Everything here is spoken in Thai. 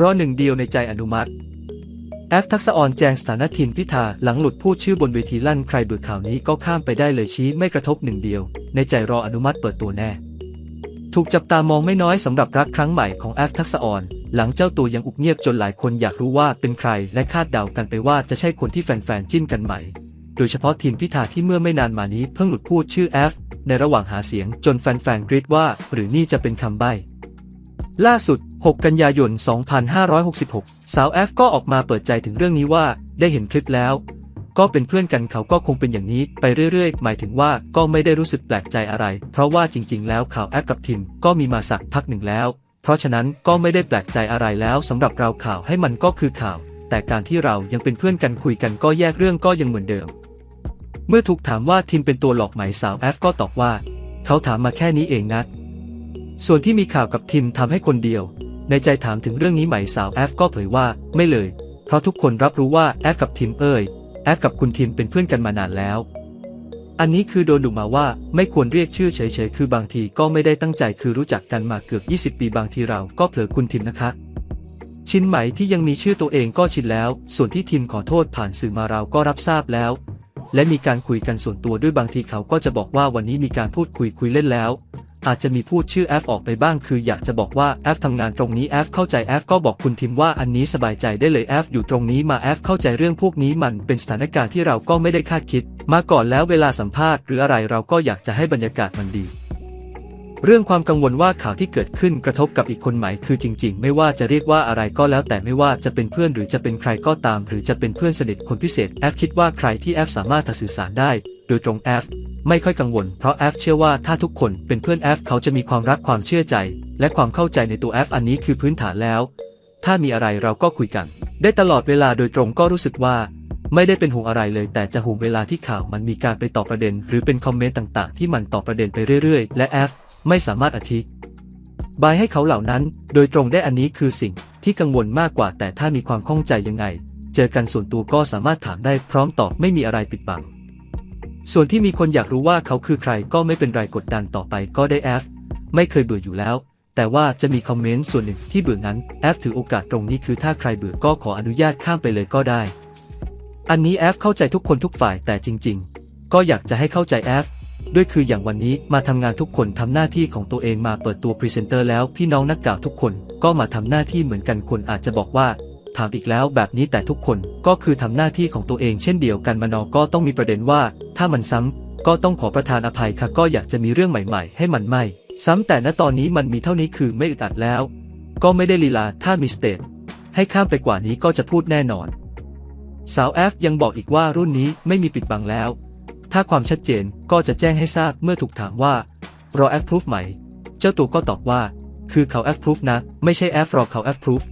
รอหนึ่งเดียวในใจอนุมัติแอฟทักษะออนแจงสถานะทีมพิธาหลังหลุดพูดชื่อบนเวทีลั่นใครเบื่อข่าวนี้ก็ข้ามไปได้เลยชี้ไม่กระทบหนึ่งเดียว ในใจรออนุมัติเปิดตัวแน่ ถูกจับตามองไม่น้อยสำหรับรักครั้งใหม่ของแอฟทักษะออนหลังเจ้าตัวยังอุบเงียบจนหลายคนอยากรู้ว่าเป็นใครและคาดเดากันไปว่าจะใช่คนที่แฟนๆจิ้นกันไหม่ โดยเฉพาะทีมพิธาที่เมื่อไม่นานมานี้เพิ่งหลุดพูดชื่อแอฟในระหว่างหาเสียงจนแฟนๆกรีดว่า หรือนี่จะเป็นคำใบ้ ล่าสุด 6 กันยายน 2566 สาวแอฟก็ออกมาเปิดใจถึงเรื่องนี้ว่าได้เห็นคลิปแล้ว ก็เป็นเพื่อนกันเขาก็คงเป็นอย่างนี้ไปเรื่อยๆ หมายถึงว่าก็ไม่ได้รู้สึกแปลกใจอะไร เพราะว่าจริงๆ แล้วข่าวแอฟกับทิมก็มีมาสักพักหนึ่งแล้ว เพราะฉะนั้นก็ไม่ได้แปลกใจอะไรแล้วสำหรับเราข่าวให้มันก็คือข่าว แต่การที่เรายังเป็นเพื่อนกันคุยกันก็แยกเรื่องก็ยังเหมือนเดิม เมื่อถูกถามว่าทิมเป็นตัวหลอกไหมสาวแอฟก็ตอบว่า เขาถามมาแค่นี้เองนะ ส่วนที่มีข่าวกับทิมทำให้คนเดียว ในใจถามถึงเรื่องนี้ไหมสาวแอฟก็เผยว่าไม่เลย เพราะทุกคนรับรู้ว่าแอฟกับทิมเอ่ยแอฟกับคุณทิมเป็นเพื่อนกันมานานแล้ว อันนี้คือโดนดุมาว่าไม่ควรเรียกชื่อเฉยๆคือบางทีก็ไม่ได้ตั้งใจคือรู้จักกันมาเกือบ 20 ปีบางทีเราก็เผลอคุณทิมนะคะ ชินไหมที่ยังมีชื่อตัวเองก็ชินแล้ว ส่วนที่ทิมขอโทษผ่านสื่อมาเราก็รับทราบแล้ว และมีการคุยกันส่วนตัวด้วยบางทีเขาก็จะบอกว่าวันนี้มีการพูดคุยคุยเล่นแล้ว อาจจะมีพูดชื่อแอฟออกไปบ้างคืออยากจะบอกว่าแอฟทำงานตรงนี้แอฟเข้าใจแอฟก็บอกคุณทิมว่าอันนี้สบายใจได้เลยแอฟอยู่ตรงนี้มาแอฟเข้าใจเรื่องพวกนี้มันเป็นสถานการณ์ที่เราก็ไม่ได้คาดคิด มาก่อนแล้วเวลาสัมภาษณ์หรืออะไรเราก็อยากจะให้บรรยากาศมันดีเรื่องความกังวลว่าข่าวที่เกิดขึ้นกระทบกับอีกคนไหมคือจริง ๆ ไม่ว่าจะเรียกว่าอะไรก็แล้วแต่ไม่ว่าจะเป็นเพื่อนหรือจะเป็นใครก็ตาม หรือจะเป็นเพื่อนสนิทคนพิเศษแอฟคิดว่าใครที่แอฟสามารถสื่อสารได้ โดยตรงแอฟ ไม่ค่อยกังวล เพราะแอฟเชื่อว่าถ้าทุกคนเป็นเพื่อนแอฟเขาจะมีความรักความเชื่อใจ และความเข้าใจในตัวแอฟอันนี้คือพื้นฐานแล้ว ถ้ามีอะไรเราก็คุยกัน ได้ตลอดเวลาโดยตรงก็รู้สึกว่า ไม่ได้เป็นห่วงอะไรเลย แต่จะห่วงเวลาที่ข่าวมันมีการไปตอบประเด็น หรือเป็นคอมเมนต์ต่างๆ ที่มันตอบประเด็นไปเรื่อยๆ และแอฟไม่สามารถอธิบายให้เขาเหล่านั้น โดยตรงได้อันนี้คือสิ่งที่กังวลมากกว่าแต่ถ้ามีความข้องใจยังไง เจอกันส่วนตัวก็สามารถถามได้พร้อมตอบไม่มีอะไรปิดบัง ส่วนที่มีคนอยากรู้ว่าเขาคือใครก็ไม่เป็นไรกดดันต่อไปก็ได้แอฟไม่เคยเบื่ออยู่แล้ว แต่ว่าจะมีคอมเมนต์ส่วนหนึ่งที่เบื่อนั้นแอฟถือโอกาสตรงนี้คือถ้าใครเบื่อก็ขออนุญาตข้ามไปเลยก็ได้ อันนี้แอฟเข้าใจทุกคนทุกฝ่ายแต่จริง ๆ ก็อยากจะให้เข้าใจแอฟด้วยคืออย่างวันนี้มาทำงานทุกคนทำหน้าที่ของตัวเองมาเปิดตัวพรีเซนเตอร์แล้วพี่น้องนักข่าวทุกคนก็มาทำหน้าที่เหมือนกันคนอาจจะบอกว่า ถามอีกแล้วแบบนี้แต่ทุกคนก็คือทำหน้าที่ของตัวเองเช่นเดียวกันมานอก็ต้องมีประเด็นว่า ถ้ามันซ้ำก็ต้องขอประทานอภัยค่ะก็อยากจะมีเรื่องใหม่ๆ ให้มันไม่ ซ้ำแต่ณตอนนี้มันมีเท่านี้คือไม่อึดอัดแล้ว ก็ไม่ได้ลีลาถ้ามีสเตทให้ข้ามไปกว่านี้ก็จะพูดแน่นอน สาวแอฟยังบอกอีกว่ารุ่นนี้ไม่มีปิดบังแล้ว ถ้าความชัดเจนก็จะแจ้งให้ทราบเมื่อถูกถามว่ารอแอฟพรูฟไหม เจ้าตัวก็ตอบว่า คือเขาแอฟพรูฟนะ ไม่ใช่แอฟรอเขาแอฟพรูฟ